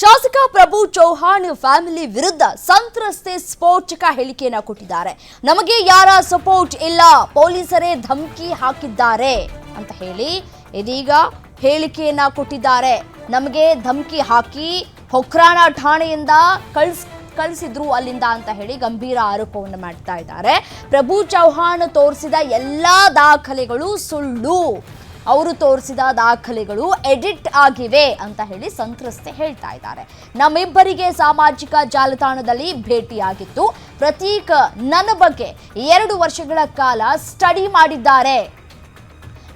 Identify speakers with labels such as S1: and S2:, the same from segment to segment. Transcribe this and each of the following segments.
S1: ಶಾಸಕ ಪ್ರಭು ಚೌಹಾಣ್ ಫ್ಯಾಮಿಲಿ ವಿರುದ್ಧ ಸಂತ್ರಸ್ತೆ ಸ್ಫೋಟಕ ಹೇಳಿಕೆಯನ್ನ ಕೊಟ್ಟಿದ್ದಾರೆ. ನಮಗೆ ಯಾರ ಸಪೋರ್ಟ್ ಇಲ್ಲ, ಪೊಲೀಸರೇ ಧಮಕಿ ಹಾಕಿದ್ದಾರೆ ಅಂತ ಹೇಳಿ ಇದೀಗ ಹೇಳಿಕೆಯನ್ನ ಕೊಟ್ಟಿದ್ದಾರೆ. ನಮಗೆ ಧಮಕಿ ಹಾಕಿ ಹೊಕ್ರಾಣ ಠಾಣೆಯಿಂದ ಕಳ್ಸ್, ಕಳಿಸಿದ್ರು ಅಲ್ಲಿಂದ ಅಂತ ಹೇಳಿ ಗಂಭೀರ ಆರೋಪವನ್ನು ಮಾಡ್ತಾ ಇದ್ದಾರೆ. ಪ್ರಭು ಚೌಹಾಣ್ ತೋರಿಸಿದ ಎಲ್ಲಾ ದಾಖಲೆಗಳು ಸುಳ್ಳು. ಅವರು ತೋರಿಸಿದ ದಾಖಲೆಗಳು ಎಡಿಟ್ ಆಗಿವೆ ಅಂತ ಹೇಳಿ ಸಂತ್ರಸ್ತೆ ಹೇಳ್ತಾ ಇದ್ದಾರೆ. ನಮ್ಮಿಬ್ಬರಿಗೆ ಸಾಮಾಜಿಕ ಜಾಲತಾಣದಲ್ಲಿ ಭೇಟಿಯಾಗಿತ್ತು ಪ್ರತೀಕ್ ನನ್ನ ಬಗ್ಗೆ ಎರಡು ವರ್ಷಗಳ ಕಾಲ ಸ್ಟಡಿ ಮಾಡಿದ್ದಾರೆ.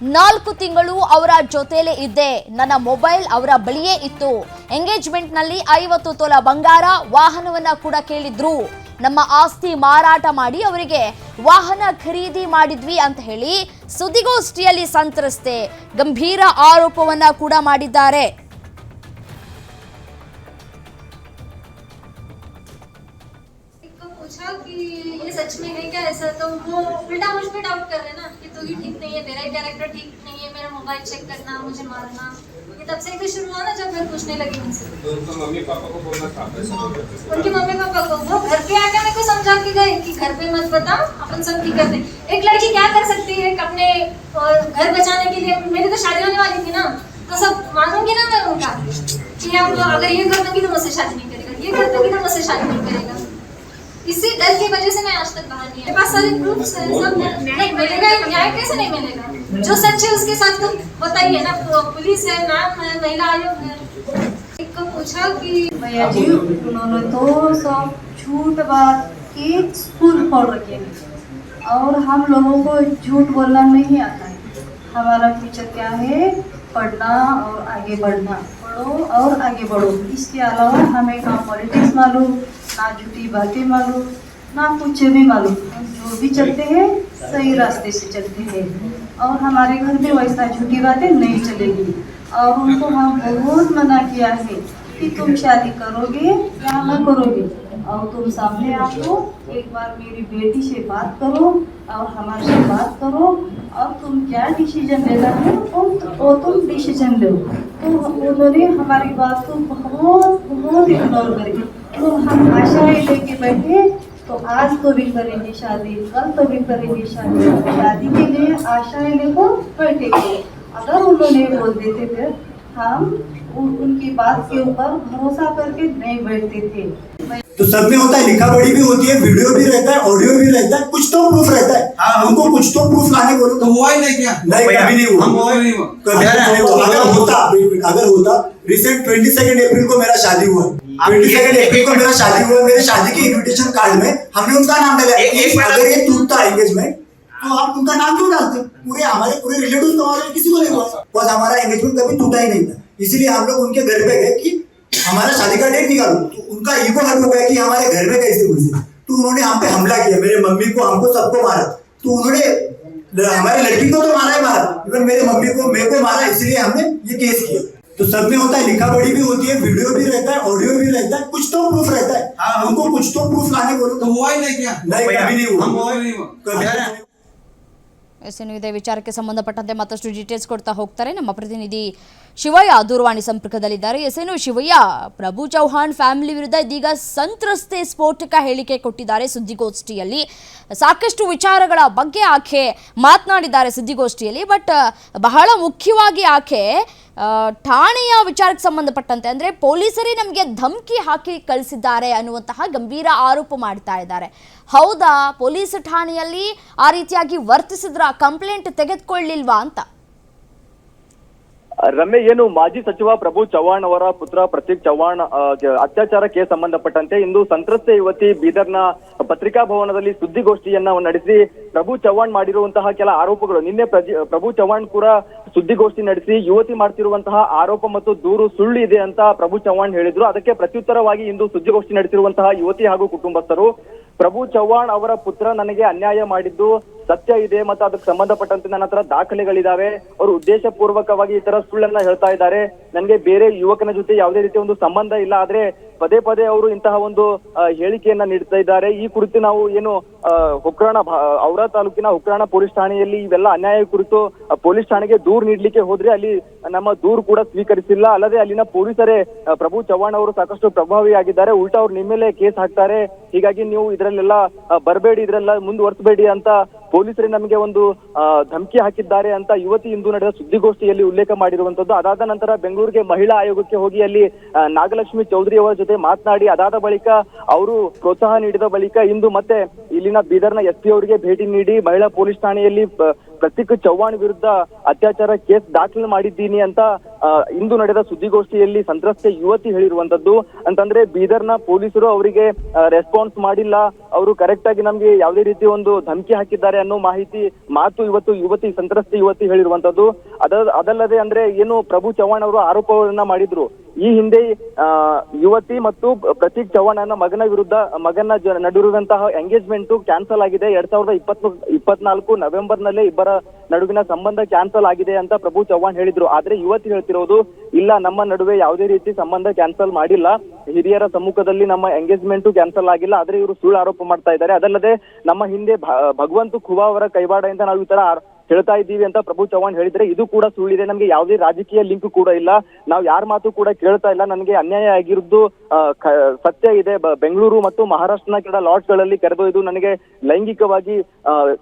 S1: ನಾಲ್ಕು ತಿಂಗಳು ಅವರ ಜೊತೆಲೇ ಇದ್ದೆ. ನನ್ನ ಮೊಬೈಲ್ ಅವರ ಬಳಿಯೇ ಇತ್ತು. ಎಂಗೇಜ್ಮೆಂಟ್ನಲ್ಲಿ ಐವತ್ತು ತೊಲ ಬಂಗಾರ ವಾಹನವನ್ನ ಕೂಡ ಕೇಳಿದ್ರು. ನಮ್ಮ ಆಸ್ತಿ ಮಾರಾಟ ಮಾಡಿ ಅವರಿಗೆ ವಾಹನ ಖರೀದಿ ಮಾಡಿದ್ವಿ ಅಂತ ಹೇಳಿ ಸುದ್ದಿಗೋಷ್ಠಿಯಲ್ಲಿ ಸಂತ್ರಸ್ತೆ ಗಂಭೀರ ಆರೋಪವನ್ನ ಕೂಡ ಮಾಡಿದ್ದಾರೆ
S2: को पूछा कि ये सच में है क्या ऐसा तो वो उल्टा मुझ पे डाउट कर रहे हैं ना तू ठीक नहीं है तेरा कैरेक्टर ठीक नहीं है मेरा मोबाइल चेक करना मुझे मारना ये तब से तो शुरू हुआ ना जब मैं पूछने लगी उनसे
S3: तो मम्मी पापा को बोलना था
S2: उनके मम्मी पापा को वो घर पे आके मेरे को समझा के गए कि घर पे मत बता अपन सब ठीक करते। एक लड़की क्या कर सकती है अपने घर बचाने के लिए? मेरी तो शादी होने वाली थी ना तो सब मानूँगी ना मैं उनका? कि अगर ये कर दूँगी तो मुझसे शादी नहीं करेगा ये कर दूँगी तो मुझसे शादी नहीं करेगा। इसी डर की वजह से मैं आज तक बाहर नहीं आई। मेरे पास सारे प्रूफ्स हैं सब नहीं मिलेगा न्याय कैसे नहीं मिलेगा? जो सच है उसके साथ तो बताइए ना। तो पुलिस है नाम है महिला आयोग है। एक को पूछा कि
S4: भैया जी उन्होंने तो सब झूठ बात के स्कूल खोल रखे हैं। और हम लोगों को झूठ बोलना नहीं आता है। हमारा फ्यूचर क्या है? पढ़ना और आगे बढ़ना। पढ़ो और आगे बढ़ो। इसके अलावा हमें ना पॉलिटिक्स मालूम। ना झूठी बातें मालूम ना कुछ भी मालूम जो भी चलते हैं, सही रास्ते से चलते हैं। और हमारे घर में वैसा झूठी बातें नहीं चलेगी। और उनको हम बहुत मना किया है कि तुम शादी करोगे या न करोगे। और तुम सामने आओ एक बार मेरी बेटी से बात करो और हमारे से बात करो। और तुम क्या डिसीज़न लेना है, वो तुम डिसीज़न लो। तो उन्होंने हमारी बात को बहुत बहुत इग्नोर करी तो हम आशाएँ लेके बैठे। तो आज तो भी करेंगे शादी, कल तो भी करेंगे शादी। शादी के लिए आशाएँ लेकर बैठे। अगर उन्होंने बोल देते थे, हम उनकी बात के ऊपर भरोसा करके नहीं बैठते थे।
S5: तो सब में होता है लिखा पढ़ी भी होती है वीडियो भी रहता है ऑडियो भी रहता है कुछ तो प्रूफ रहता है।
S6: हाँ।
S5: हमको कुछ तो प्रूफ लाने बोलो।
S6: तो हुआ ही नहीं क्या?
S5: नहीं कभी नहीं हुआ।
S6: हम हुआ नहीं हुआ।
S5: कभी नहीं हुआ। अगर होता अगर होता रिसेंट ट्वेंटी सेकंड अप्रैल को मेरा शादी हुआ। ट्वेंटी सेकंड अप्रैल को मेरा शादी हुआ मेरे शादी के इन्विटेशन कार्ड में हमने उनका नाम डाला। अगर ये टूटता एंगेजमेंट तो आप उनका नाम क्यों डालते? पूरे हमारे पूरे रिलेटिव हमारे किसी को नहीं हुआ। बस हमारा एंगेजमेंट कभी टूटा ही नहीं था। इसीलिए हम लोग उनके घर पे गए कि हमारा शादी का डेट निकालो। तो उनका ईगो हर्ट हो गया कि हमारे घर में कैसे घुसे तो उन्होंने हम पे हमला किया मेरे मम्मी को हमको सबको मारा तो उन्होंने ल- हमारी लड़की को तो मारा ही मारा इवन मेरे मम्मी को मेरे को मारा इसलिए हमने ये केस किया तो सब में होता है लिखा पढ़ी भी होती है वीडियो भी रहता है ऑडियो भी रहता है कुछ तो प्रूफ रहता है
S6: हाँ।
S5: हमको कुछ तो प्रूफ लाने बोलो
S6: तो हुआ ही नहीं क्या
S5: नहीं,
S6: भैया,
S5: कभी नहीं हुआ।
S6: हम हुआ ही नहीं हुआ
S5: कभी
S6: भैया,
S5: नहीं।
S1: ಎಸ್ ಇನ್ನು ಇದೇ ವಿಚಾರಕ್ಕೆ ಸಂಬಂಧಪಟ್ಟಂತೆ ಮತ್ತಷ್ಟು ಡೀಟೇಲ್ಸ್ ಕೊಡ್ತಾ ಹೋಗ್ತಾರೆ ನಮ್ಮ ಪ್ರತಿನಿಧಿ ಶಿವಯ್ಯ ದೂರವಾಣಿ ಸಂಪರ್ಕದಲ್ಲಿದ್ದಾರೆ. ಎಸೇನು ಶಿವಯ್ಯ, ಪ್ರಭು ಚೌಹಾಣ್ ಫ್ಯಾಮಿಲಿ ವಿರುದ್ಧ ಇದೀಗ ಸಂತ್ರಸ್ತೆ ಸ್ಫೋಟಕ ಹೇಳಿಕೆ ಕೊಟ್ಟಿದ್ದಾರೆ ಸುದ್ದಿಗೋಷ್ಠಿಯಲ್ಲಿ. ಸಾಕಷ್ಟು ವಿಚಾರಗಳ ಬಗ್ಗೆ ಆಕೆ ಮಾತನಾಡಿದ್ದಾರೆ ಸುದ್ದಿಗೋಷ್ಠಿಯಲ್ಲಿ, ಬಟ್, ಬಹಳ ಮುಖ್ಯವಾಗಿ ಆಕೆ ಠಾಣೆಯ ವಿಚಾರಕ್ಕೆ ಸಂಬಂಧಪಟ್ಟಂತೆ ಅಂದರೆ ಪೊಲೀಸರೇ ನಮಗೆ ಧಮಕಿ ಹಾಕಿ ಕಳಿಸಿದ್ದಾರೆ ಅನ್ನುವಂತಹ ಗಂಭೀರ ಆರೋಪ ಮಾಡ್ತಾ ಇದ್ದಾರೆ. ಹೌದಾ, ಪೊಲೀಸ್ ಠಾಣೆಯಲ್ಲಿ ಆ ರೀತಿಯಾಗಿ ವರ್ತಿಸಿದ್ರ, ಕಂಪ್ಲೇಂಟ್ ತೆಗೆದುಕೊಳ್ಳಿಲ್ವಾ ಅಂತ?
S7: ರಮ್ಯ ಏನು ಮಾಜಿ ಸಚಿವ ಪ್ರಭು ಚವ್ಹಾಣ್ ಅವರ ಪುತ್ರ ಪ್ರತೀಕ್ ಚವ್ಹಾಣ್ ಅತ್ಯಾಚಾರ ಕೇಸ್ ಸಂಬಂಧಪಟ್ಟಂತೆ ಇಂದು ಸಂತ್ರಸ್ತೆ ಯುವತಿ ಬೀದರ್ನ ಪತ್ರಿಕಾ ಭವನದಲ್ಲಿ ಸುದ್ದಿಗೋಷ್ಠಿಯನ್ನ ನಡೆಸಿ ಪ್ರಭು ಚವ್ಹಾಣ್ ಮಾಡಿರುವಂತಹ ಕೆಲ ಆರೋಪಗಳು. ನಿನ್ನೆ ಪ್ರಭು ಚವ್ಹಾಣ್ ಕೂಡ ಸುದ್ದಿಗೋಷ್ಠಿ ನಡೆಸಿ ಯುವತಿ ಮಾಡ್ತಿರುವಂತಹ ಆರೋಪ ಮತ್ತು ದೂರು ಸುಳ್ಳು ಇದೆ ಅಂತ ಪ್ರಭು ಚವ್ಹಾಣ್ ಹೇಳಿದ್ರು. ಅದಕ್ಕೆ ಪ್ರತ್ಯುತ್ತರವಾಗಿ ಇಂದು ಸುದ್ದಿಗೋಷ್ಠಿ ನಡೆಸಿರುವಂತಹ ಯುವತಿ ಹಾಗೂ ಕುಟುಂಬಸ್ಥರು, ಪ್ರಭು ಚವ್ಹಾಣ್ ಅವರ ಪುತ್ರ ನನಗೆ ಅನ್ಯಾಯ ಮಾಡಿದ್ದು ಸತ್ಯ ಇದೆ ಮತ್ತು ಅದಕ್ಕೆ ಸಂಬಂಧಪಟ್ಟಂತೆ ನನ್ನ ಹತ್ರ ದಾಖಲೆಗಳಿದಾವೆ. ಅವರು ಉದ್ದೇಶ ಪೂರ್ವಕವಾಗಿ ಈ ತರ ಸುಳ್ಳನ್ನ ಹೇಳ್ತಾ ಇದ್ದಾರೆ. ನನಗೆ ಬೇರೆ ಯುವಕನ ಜೊತೆ ಯಾವುದೇ ರೀತಿಯ ಒಂದು ಸಂಬಂಧ ಇಲ್ಲ, ಆದ್ರೆ ಪದೇ ಪದೇ ಅವರು ಇಂತಹ ಒಂದು ಹೇಳಿಕೆಯನ್ನ ನೀಡ್ತಾ ಇದ್ದಾರೆ. ಈ ಕುರಿತು ನಾವು ಏನು ಹುಕ್ರಾಣ ಔರಾ ತಾಲೂಕಿನ ಹುಕ್ರಾಣ ಪೊಲೀಸ್ ಠಾಣೆಯಲ್ಲಿ ಇವೆಲ್ಲ ಅನ್ಯಾಯ ಕುರಿತು ಪೊಲೀಸ್ ಠಾಣೆಗೆ ದೂರು ನೀಡ್ಲಿಕ್ಕೆ ಹೋದ್ರೆ ಅಲ್ಲಿ ನಮ್ಮ ದೂರು ಕೂಡ ಸ್ವೀಕರಿಸಿಲ್ಲ. ಅಲ್ಲದೆ ಅಲ್ಲಿನ ಪೊಲೀಸರೇ ಪ್ರಭು ಚವ್ಹಾಣ್ ಅವರು ಸಾಕಷ್ಟು ಪ್ರಭಾವಿಯಾಗಿದ್ದಾರೆ. ಉಲ್ಟಾ ಅವ್ರು ನಿಮ್ಮ ಮೇಲೆ ಕೇಸ್ ಹಾಕ್ತಾರೆ. ಹೀಗಾಗಿ ನೀವು ಇದರಲ್ಲೆಲ್ಲ ಬರಬೇಡಿ, ಇದ್ರೆಲ್ಲ ಮುಂದುವರ್ಸಬೇಡಿ ಅಂತ ಪೊಲೀಸರೇ ನಮಗೆ ಒಂದು ಧಮಕಿ ಹಾಕಿದ್ದಾರೆ ಅಂತ ಯುವತಿ ಇಂದು ನಡೆದ ಸುದ್ದಿಗೋಷ್ಠಿಯಲ್ಲಿ ಉಲ್ಲೇಖ ಮಾಡಿರುವಂತದ್ದು ಅದಾದ ನಂತರ ಬೆಂಗಳೂರಿಗೆ ಮಹಿಳಾ ಆಯೋಗಕ್ಕೆ ಹೋಗಿ ಅಲ್ಲಿ ನಾಗಲಕ್ಷ್ಮಿ ಚೌಧರಿ ಅವರ ಜೊತೆ ಮಾತನಾಡಿ, ಅದಾದ ಬಳಿಕ ಅವರು ಪ್ರೋತ್ಸಾಹ ನೀಡಿದ ಬಳಿಕ ಇಂದು ಮತ್ತೆ ಇಲ್ಲಿನ ಬೀದರ್ನ ಎಸ್ ಪಿ ಅವರಿಗೆ ಭೇಟಿ ನೀಡಿ ಮಹಿಳಾ ಪೊಲೀಸ್ ಠಾಣೆಯಲ್ಲಿ ಪ್ರತೀಕ್ ಚೌಹಾಣ್ ವಿರುದ್ಧ ಅತ್ಯಾಚಾರ ಕೇಸ್ ದಾಖಲು ಮಾಡಿದ್ದೀನಿ ಅಂತ ಇಂದು ನಡೆದ ಸುದ್ದಿಗೋಷ್ಠಿಯಲ್ಲಿ ಸಂತ್ರಸ್ತೆ ಯುವತಿ ಹೇಳಿರುವಂತದ್ದು. ಅಂತಂದ್ರೆ ಬೀದರ್ನ ಪೊಲೀಸರು ಅವರಿಗೆ ರೆಸ್ಪಾನ್ಸ್ ಮಾಡಿಲ್ಲ. ಅವರು ಕರೆಕ್ಟ್ ಆಗಿ ನಮ್ಗೆ ಯಾವುದೇ ರೀತಿ ಒಂದು ಧಮಕಿ ಹಾಕಿದ್ದಾರೆ ಅನ್ನೋ ಮಾಹಿತಿ ಮಾತು ಇವತ್ತು ಯುವತಿ, ಸಂತ್ರಸ್ತೆ ಯುವತಿ ಹೇಳಿರುವಂತದ್ದು. ಅದ, ಅದಲ್ಲದೆ ಅಂದ್ರೆ ಏನು ಪ್ರಭು ಚವ್ಹಾಣ್ ಅವರು ಆರೋಪವನ್ನ ಮಾಡಿದ್ರು. ಈ ಹಿಂದೆ ಯುವತಿ ಮತ್ತು ಪ್ರತೀಕ್ ಚವ್ಹಾಣ್ ಮಗನ ವಿರುದ್ಧ, ಮಗನ ನಡುವಿರುವಂತಹ ಎಂಗೇಜ್ಮೆಂಟ್ ಕ್ಯಾನ್ಸಲ್ ಆಗಿದೆ. ಎರಡ್ ಸಾವಿರದ ಇಪ್ಪತ್ತ್ ಇಪ್ಪತ್ನಾಲ್ಕು ನವೆಂಬರ್ ನಲ್ಲೇ ಇಬ್ಬರ ನಡುವಿನ ಸಂಬಂಧ ಕ್ಯಾನ್ಸಲ್ ಆಗಿದೆ ಅಂತ ಪ್ರಭು ಚವ್ಹಾಣ್ ಹೇಳಿದ್ರು. ಆದ್ರೆ ಯುವತಿ ಹೇಳ್ತಿರೋದು, ಇಲ್ಲ, ನಮ್ಮ ನಡುವೆ ಯಾವುದೇ ರೀತಿ ಸಂಬಂಧ ಕ್ಯಾನ್ಸಲ್ ಮಾಡಿಲ್ಲ. ಹಿರಿಯರ ಸಮ್ಮುಖದಲ್ಲಿ ನಮ್ಮ ಎಂಗೇಜ್ಮೆಂಟ್ ಕ್ಯಾನ್ಸಲ್ ಆಗಿಲ್ಲ. ಆದ್ರೆ ಇವರು ಸುಳ್ಳು ಆರೋಪ ಮಾಡ್ತಾ ಇದ್ದಾರೆ. ಅದಲ್ಲದೆ, ನಮ್ಮ ಹಿಂದೆ ಭಗವಂತ ಖುವಾ ಅವರ ಕೈವಾಡದಿಂದ ನಾವು ಈ ತರ ಹೇಳ್ತಾ ಇದ್ದೀವಿ ಅಂತ ಪ್ರಭು ಚವ್ಹಾಣ್ ಹೇಳಿದ್ರೆ ಇದು ಕೂಡ ಸುಳ್ಳಿದೆ. ನಮ್ಗೆ ಯಾವುದೇ ರಾಜಕೀಯ ಲಿಂಕ್ ಕೂಡ ಇಲ್ಲ. ನಾವು ಯಾರ ಮಾತು ಕೂಡ ಕೇಳ್ತಾ ಇಲ್ಲ. ನನಗೆ ಅನ್ಯಾಯ ಆಗಿರುವುದು ಸತ್ಯ ಇದೆ. ಬೆಂಗಳೂರು ಮತ್ತು ಮಹಾರಾಷ್ಟ್ರನ ಕೆಲ ಲಾಟ್ಸ್ಗಳಲ್ಲಿ ಕರೆದೊಯ್ದು ನನಗೆ ಲೈಂಗಿಕವಾಗಿ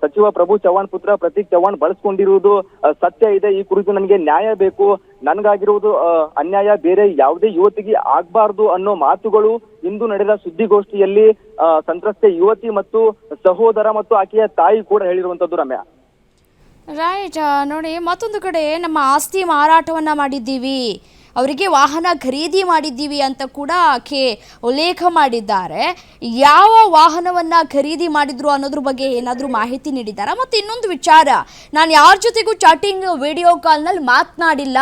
S7: ಸಚಿವ ಪ್ರಭು ಚವ್ಹಾಣ್ ಪುತ್ರ ಪ್ರತೀಕ್ ಚವ್ಹಾಣ್ ಬಳಸ್ಕೊಂಡಿರುವುದು ಸತ್ಯ ಇದೆ. ಈ ಕುರಿತು ನನಗೆ ನ್ಯಾಯ ಬೇಕು. ನನ್ಗಾಗಿರುವುದು ಅನ್ಯಾಯ. ಬೇರೆ ಯಾವುದೇ ಯುವತಿಗೆ ಆಗ್ಬಾರ್ದು ಅನ್ನೋ ಮಾತುಗಳು ಇಂದು ನಡೆದ ಸುದ್ದಿಗೋಷ್ಠಿಯಲ್ಲಿ ಸಂತ್ರಸ್ತೆ ಯುವತಿ ಮತ್ತು ಸಹೋದರ ಮತ್ತು ಆಕೆಯ ತಾಯಿ ಕೂಡ ಹೇಳಿರುವಂತದ್ದು ರಮ್ಯಾ.
S1: ರೈಟ್ ನೋಡಿ, ಮತ್ತೊಂದು ಕಡೆ ನಮ್ಮ ಆಸ್ತಿ ಮಾರಾಟವನ್ನು ಮಾಡಿದ್ದೀವಿ. ಅವರಿಗೆ ವಾಹನ ಖರೀದಿ ಮಾಡಿದ್ದೀವಿ ಅಂತ ಕೂಡ ಆಕೆ ಉಲ್ಲೇಖ ಮಾಡಿದ್ದಾರೆ. ಯಾವ ವಾಹನವನ್ನು ಖರೀದಿ ಮಾಡಿದ್ರು ಅನ್ನೋದ್ರ ಬಗ್ಗೆ ಏನಾದರೂ ಮಾಹಿತಿ ನೀಡಿದ್ದಾರಾ? ಮತ್ತು ಇನ್ನೊಂದು ವಿಚಾರ, ನಾನು ಯಾರ ಜೊತೆಗೂ ಚಾಟಿಂಗ್ ವಿಡಿಯೋ ಕಾಲ್ನಲ್ಲಿ ಮಾತನಾಡಿಲ್ಲ.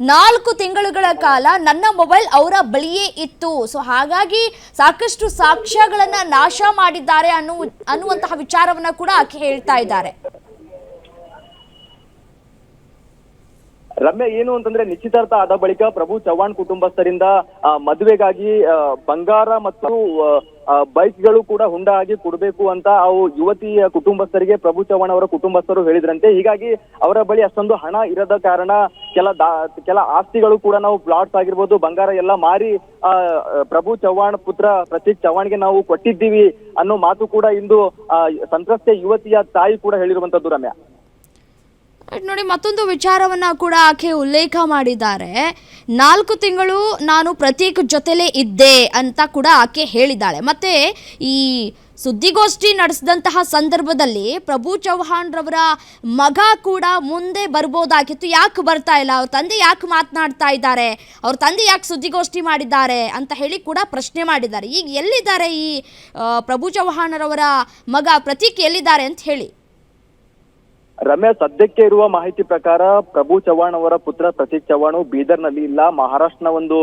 S1: ನಾಲ್ಕು ತಿಂಗಳುಗಳ ಕಾಲ ನನ್ನ ಮೊಬೈಲ್ ಅವರ ಬಳಿಯೇ ಇತ್ತು. ಸೊ, ಹಾಗಾಗಿ ಸಾಕಷ್ಟು ಸಾಕ್ಷ್ಯಗಳನ್ನು ನಾಶ ಮಾಡಿದ್ದಾರೆ ಅನ್ನುವ, ಅನ್ನುವಂತಹ ವಿಚಾರವನ್ನು ಕೂಡ ಆಕೆ ಹೇಳ್ತಾ ಇದ್ದಾರೆ.
S7: ರಮ್ಯ, ಏನು ಅಂತಂದ್ರೆ ನಿಶ್ಚಿತಾರ್ಥ ಆದ ಬಳಿಕ ಪ್ರಭು ಚವ್ಹಾಣ್ ಕುಟುಂಬಸ್ಥರಿಂದ ಮದುವೆಗಾಗಿ ಬಂಗಾರ ಮತ್ತು ಬೈಕ್ ಬೈಕ್ಗಳು ಕೂಡ ಹುಂಡ ಆಗಿ ಕೊಡಬೇಕು ಅಂತ ಅವು ಯುವತಿಯ ಕುಟುಂಬಸ್ಥರಿಗೆ ಪ್ರಭು ಚವ್ಹಾಣ್ ಅವರ ಕುಟುಂಬಸ್ಥರು ಹೇಳಿದ್ರಂತೆ. ಹೀಗಾಗಿ ಅವರ ಬಳಿ ಅಷ್ಟೊಂದು ಹಣ ಇರದ ಕಾರಣ ಕೆಲ ಕೆಲ ಆಸ್ತಿಗಳು ಕೂಡ ನಾವು ಪ್ಲಾಟ್ಸ್ ಆಗಿರ್ಬೋದು, ಬಂಗಾರ ಎಲ್ಲ ಮಾರಿ ಪ್ರಭು ಚವ್ಹಾಣ್ ಪುತ್ರ ಪ್ರತೀಕ್ ಚವ್ಹಾಣ್ಗೆ ನಾವು ಕೊಟ್ಟಿದ್ದೀವಿ ಅನ್ನೋ ಮಾತು ಕೂಡ ಇಂದು ಸಂತ್ರಸ್ತೆ ಯುವತಿಯ ತಾಯಿ ಕೂಡ ಹೇಳಿರುವಂತದ್ದು ರಮ್ಯ.
S1: ನೋಡಿ ಮತ್ತೊಂದು ವಿಚಾರವನ್ನ ಕೂಡ ಆಕೆ ಉಲ್ಲೇಖ ಮಾಡಿದ್ದಾರೆ. ನಾಲ್ಕು ತಿಂಗಳು ನಾನು ಪ್ರತೀಕ್ ಜೊತೆಲೇ ಇದ್ದೆ ಅಂತ ಕೂಡ ಆಕೆ ಹೇಳಿದ್ದಾಳೆ. ಮತ್ತೆ ಈ ಸುದ್ದಿಗೋಷ್ಠಿ ನಡೆಸಿದಂತಹ ಸಂದರ್ಭದಲ್ಲಿ ಪ್ರಭು ಚೌಹಾಣ್ ರವರ ಮಗ ಕೂಡ ಮುಂದೆ ಬರ್ಬೋದಾಗಿತ್ತು. ಯಾಕೆ ಬರ್ತಾ ಇಲ್ಲ? ಅವ್ರ ತಂದೆ ಯಾಕೆ ಮಾತನಾಡ್ತಾ ಇದ್ದಾರೆ? ಅವ್ರ ತಂದೆ ಯಾಕೆ ಸುದ್ದಿಗೋಷ್ಠಿ ಮಾಡಿದ್ದಾರೆ ಅಂತ ಹೇಳಿ ಕೂಡ ಪ್ರಶ್ನೆ ಮಾಡಿದ್ದಾರೆ. ಈಗ ಎಲ್ಲಿದ್ದಾರೆ ಈ ಪ್ರಭು ಚೌಹಾಣ್ರವರ ಮಗ ಪ್ರತೀಕ್ ಎಲ್ಲಿದ್ದಾರೆ ಅಂತ ಹೇಳಿ.
S7: ರಮ್ಯಾ ಸದ್ಯಕ್ಕೆ ಇರುವ ಮಾಹಿತಿ ಪ್ರಕಾರ ಪ್ರಭು ಚವ್ಹಾಣ್ ಅವರ ಪುತ್ರ ಪ್ರತೀಕ್ ಚವ್ಹಾಣ್ ಬೀದರ್ನಲ್ಲಿ ಇಲ್ಲ. ಮಹಾರಾಷ್ಟ್ರನ ಒಂದು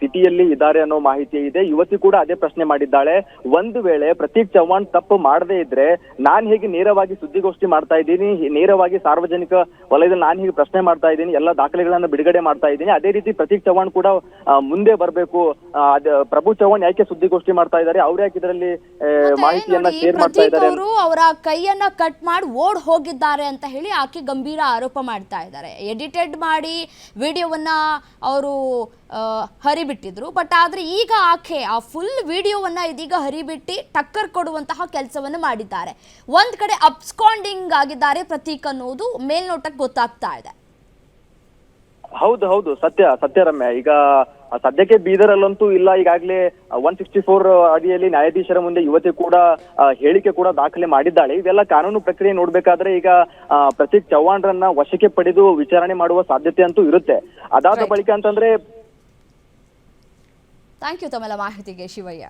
S7: ಸಿಟಿಯಲ್ಲಿ ಇದ್ದಾರೆ ಅನ್ನೋ ಮಾಹಿತಿ ಇದೆ. ಯುವತಿ ಕೂಡ ಅದೇ ಪ್ರಶ್ನೆ ಮಾಡಿದ್ದಾಳೆ. ಒಂದು ವೇಳೆ ಪ್ರತೀಕ್ ಚವ್ಹಾಣ್ ತಪ್ಪು ಮಾಡದೇ ಇದ್ರೆ ನಾನ್ ಹೇಗೆ ನೇರವಾಗಿ ಸುದ್ದಿಗೋಷ್ಠಿ ಮಾಡ್ತಾ ಇದ್ದೀನಿ ನೇರವಾಗಿ ಸಾರ್ವಜನಿಕ ವಲಯದಲ್ಲಿ ನಾನು ಹೀಗೆ ಪ್ರಶ್ನೆ ಮಾಡ್ತಾ ಇದ್ದೀನಿ ಎಲ್ಲ ದಾಖಲೆಗಳನ್ನು ಬಿಡುಗಡೆ ಮಾಡ್ತಾ ಇದ್ದೀನಿ. ಅದೇ ರೀತಿ ಪ್ರತೀಕ್ ಚವ್ಹಾಣ್ ಕೂಡ ಮುಂದೆ ಬರಬೇಕು. ಪ್ರಭು ಚವ್ಹಾಣ್ ಯಾಕೆ ಸುದ್ದಿಗೋಷ್ಠಿ ಮಾಡ್ತಾ ಇದ್ದಾರೆ ಅವ್ರು ಯಾಕೆ ಇದರಲ್ಲಿ ಮಾಹಿತಿಯನ್ನ ಶೇರ್ ಮಾಡ್ತಾ ಇದ್ದಾರೆ
S1: ಅವರು ಅವರ ಕೈಯನ್ನ ಕಟ್ ಮಾಡಿ ಓಡ್ ಹೋಗಿದ್ದಾರೆ ಅಂತ ಹೇಳಿ ಆಕೆ ಗಂಭೀರ ಆರೋಪ ಮಾಡ್ತಾ ಇದ್ದಾರೆ. ಎಡಿಟೆಡ್ ಮಾಡಿ ವಿಡಿಯೋವನ್ನ ಅವರು ಹರಿಬಿಟ್ಟಿದ್ರು. ಬಟ್ ಆದ್ರೆ ಈಗ ಆಕೆ ಆ ಫುಲ್ ವಿಡಿಯೋವನ್ನ ಇದೀಗ ಹರಿಬಿಟ್ಟಿ ಟಕ್ಕರ್ ಕೊಡುವಂತಹ ಕೆಲಸವನ್ನು ಮಾಡಿದ್ದಾರೆ. ಒಂದ್ ಕಡೆ ಅಪ್ಸ್ಕಾಂಡಿಂಗ್ ಆಗಿದ್ದಾರೆ ಪ್ರತೀಕ್ ಅನ್ನೋದು ಮೇಲ್ನೋಟಕ್ಕೆ ಗೊತ್ತಾಗ್ತಾ ಇದೆ.
S7: ಹೌದು ಹೌದು. ಸತ್ಯ ಸತ್ಯ ರಮ್ಯ ಈಗ ಸದ್ಯಕ್ಕೆ ಬೀದರಲ್ಲಂತೂ ಇಲ್ಲ. ಈಗಾಗಲೇ ಒನ್ ಸಿಕ್ಸ್ಟಿ ಫೋರ್ ಅಡಿಯಲ್ಲಿ ನ್ಯಾಯಾಧೀಶರ ಮುಂದೆ ಯುವತಿ ಕೂಡ ಹೇಳಿಕೆ ಕೂಡ ದಾಖಲೆ ಮಾಡಿದ್ದಾಳೆ. ಇವೆಲ್ಲ ಕಾನೂನು ಪ್ರಕ್ರಿಯೆ ನೋಡ್ಬೇಕಾದ್ರೆ ಈಗ ಪ್ರತೀಕ್ ಚವ್ಹಾಣ್ರನ್ನ ವಶಕ್ಕೆ ಪಡೆದು ವಿಚಾರಣೆ ಮಾಡುವ ಸಾಧ್ಯತೆ ಅಂತೂ ಇರುತ್ತೆ. ಅದಾದ. ಬಳಿಕ ಅಂತಂದ್ರೆ
S1: ಥ್ಯಾಂಕ್ ಯು ತಮ್ಮೆಲ್ಲ ಮಾಹಿತಿಗೆ ಶಿವಯ್ಯ